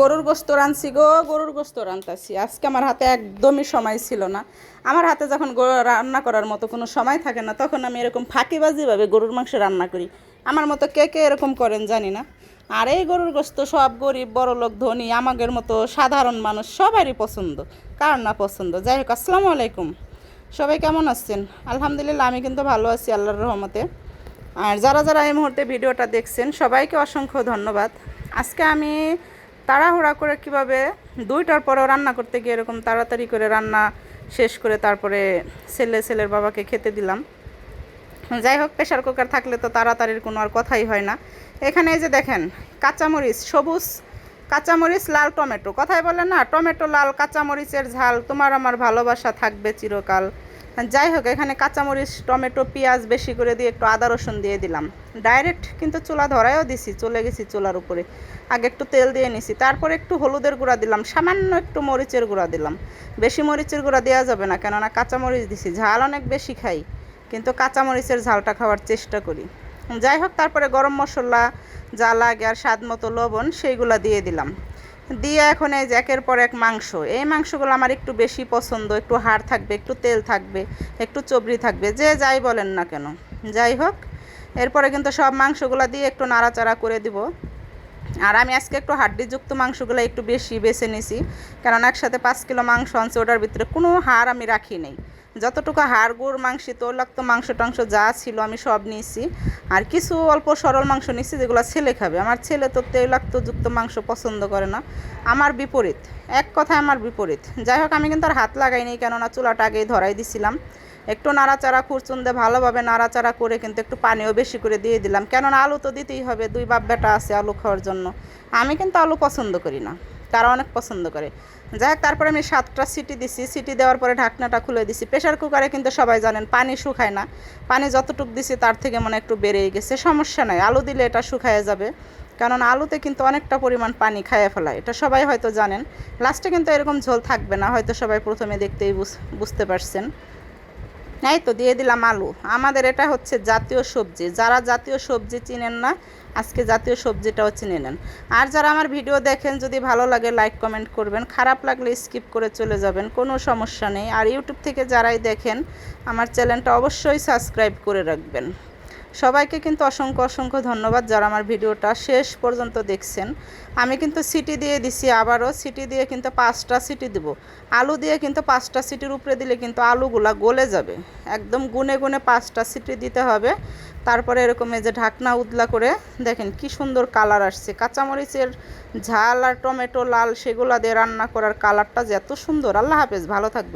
গরুর গোস্ত রানছি গো, গরুর গোস্ত রান্তাছি আজকে আমার হাতে একদমই সময় ছিল না। আমার হাতে যখন রান্না করার মতো কোনো সময় থাকে না, তখন আমি এরকম ফাঁকিবাজিভাবে গরুর মাংস রান্না করি। আমার মতো কে কে এরকম করেন জানি না। আর এই গরুর গোস্ত সব গরিব, বড় লোক, ধনী আমাদের মতো সাধারণ মানুষ সবারই পছন্দ। কার না পছন্দ? যাই হোক, আসসালামু আলাইকুম। সবাই কেমন আছেন? আলহামদুলিল্লাহ, আমি কিন্তু ভালো আছি আল্লাহর রহমতে। আর যারা যারা এই মুহূর্তে ভিডিওটা দেখছেন, সবাইকে অসংখ্য ধন্যবাদ। আজকে আমি তাড়াহুড়া করে কীভাবে দুইটার পরেও রান্না করতে গিয়ে এরকম তাড়াতাড়ি করে রান্না শেষ করে তারপরে ছেলে, ছেলের বাবাকে খেতে দিলাম। যাই হোক প্রেশার কুকার থাকলে তো তাড়াতাড়ির কোনো আর কথাই হয় না। এখানে এই যে দেখেন, কাঁচামরিচ, সবুজ কাঁচামরিচ, লাল টমেটো। কথাই বলে না, টমেটো, লাল কাঁচামরিচের ঝাল, তোমার আমার ভালোবাসা থাকবে চিরকাল। যাই হোক, এখানে কাঁচামরিচ, টমেটো, পেঁয়াজ বেশি করে দিয়ে একটু আদা, রসুন দিয়ে দিলাম। ডাইরেক্ট কিন্তু চুলা ধরায়ও দিছি, চলে গেছি চুলার উপরে। আগে একটু তেল দিয়ে নিছি, তারপরে একটু হলুদের গুঁড়া দিলাম, সামান্য একটু মরিচের গুঁড়া দিলাম। বেশি মরিচের গুঁড়া দেওয়া যাবে না, কেননা কাঁচামরিচ দিছি, ঝাল অনেক বেশি খাই, কিন্তু কাঁচামরিচের ঝালটা খাওয়ার চেষ্টা করি। যাই হোক, তারপরে গরম মশলা, যা লাগে আর স্বাদ মতো লবণ, সেইগুলো দিয়ে দিলাম। দিয়ে এখন এই যে একের পর এক মাংস। এই মাংসগুলো আমার একটু বেশি পছন্দ, একটু হাড় থাকবে, একটু তেল থাকবে, একটু চবড়ি থাকবে, যে যাই বলেন না কেন। যাই হোক, এরপরে কিন্তু সব মাংসগুলো দিয়ে একটু নাড়াচাড়া করে দিব। আর আমি আজকে একটু হাড্ডিযুক্ত মাংসগুলো একটু বেশি বেছে নিছি কারণ একসাথে পাঁচ কিলো মাংস আনছে, ওটার ভিতরে কোনো হাড় আমি রাখি নেই। যতটুকু হাড়, গুড়, মাংস, তৈলাক্ত মাংস, টাংস যা ছিল আমি সব নিয়েছি আর কিছু অল্প সরল মাংস নিয়েছি যেগুলো ছেলে খাবে। আমার ছেলে তো তৈলাক্তযুক্ত মাংস পছন্দ করে না। আমার বিপরীত, এক কথায় আমার বিপরীত। যাই হোক, আমি কিন্তু আর হাত লাগাইনি কেননা চুলাটা আগেই ধরাই দিছিলাম। একটু নাড়াচাড়া খুরচুন দিয়ে ভালোভাবে নাড়াচাড়া করে কিন্তু একটু পানিও বেশি করে দিয়ে দিলাম। কেননা আলু তো দিতেই হবে, দুই বাপ বেটা আছে আলু খাওয়ার জন্য। আমি কিন্তু আলু পছন্দ করি না, তারা অনেক পছন্দ করে। যাই হোক, তারপরে আমি সাতটা সিটি দিছি, সিটি দেওয়ার পরে ঢাকনাটা খুলে দিছি। প্রেশার কুকারে কিন্তু সবাই জানেন পানি শুকায় না। পানি যতটুক দিছি তার থেকে মনে একটু বেড়েই গেছে, সমস্যা নাই। আলু দিলে এটা শুকায় যাবে। কারণ আলুতে কিন্তু অনেকটা পরিমাণ পানি খাইয়ে ফেলায়, এটা সবাই হয়তো জানেন। লাস্টে কিন্তু এরকম ঝোল থাকবে না, হয়তো সবাই প্রথমে দেখতেই বুঝ- বুঝতে পারছেন। এই তো দিয়ে দিলাম আলু। আমাদের এটা হচ্ছে জাতীয় সবজি। যারা জাতীয় সবজি চিনেন না, আজকে জাতীয় সবজিটাও চিনে নেন। আর যারা আমার ভিডিও দেখেন, যদি ভালো লাগে লাইক কমেন্ট করবেন। খারাপ লাগলে স্কিপ করে চলে যাবেন, কোনো সমস্যা নেই। আর ইউটিউব থেকে যারাই দেখেন, আমার চ্যানেলটা অবশ্যই সাবস্ক্রাইব করে রাখবেন। সবাইকে কিন্তু অসংখ্য অসংখ্য ধন্যবাদ যারা আমার ভিডিওটা শেষ পর্যন্ত দেখছেন। আমি কিন্তু সিটি দিয়ে দিছি আবারও। সিটি দিয়ে কিন্তু পাঁচটা সিটি দেব। আলু দিয়ে কিন্তু পাঁচটা সিটির উপরে দিলে কিন্তু আলুগুলা গলে যাবে। একদম গুনে গুনে পাঁচটা সিটি দিতে হবে। তারপরে এরকম এই যে ঢাকনা উদলা করে দেখেন কি সুন্দর কালার আসছে। কাঁচামরিচের ঝাল আর টমেটো লাল সেগুলা দিয়ে রান্না করার কালারটা যে এত সুন্দর। আল্লাহ হাফেজ, ভালো থাকবে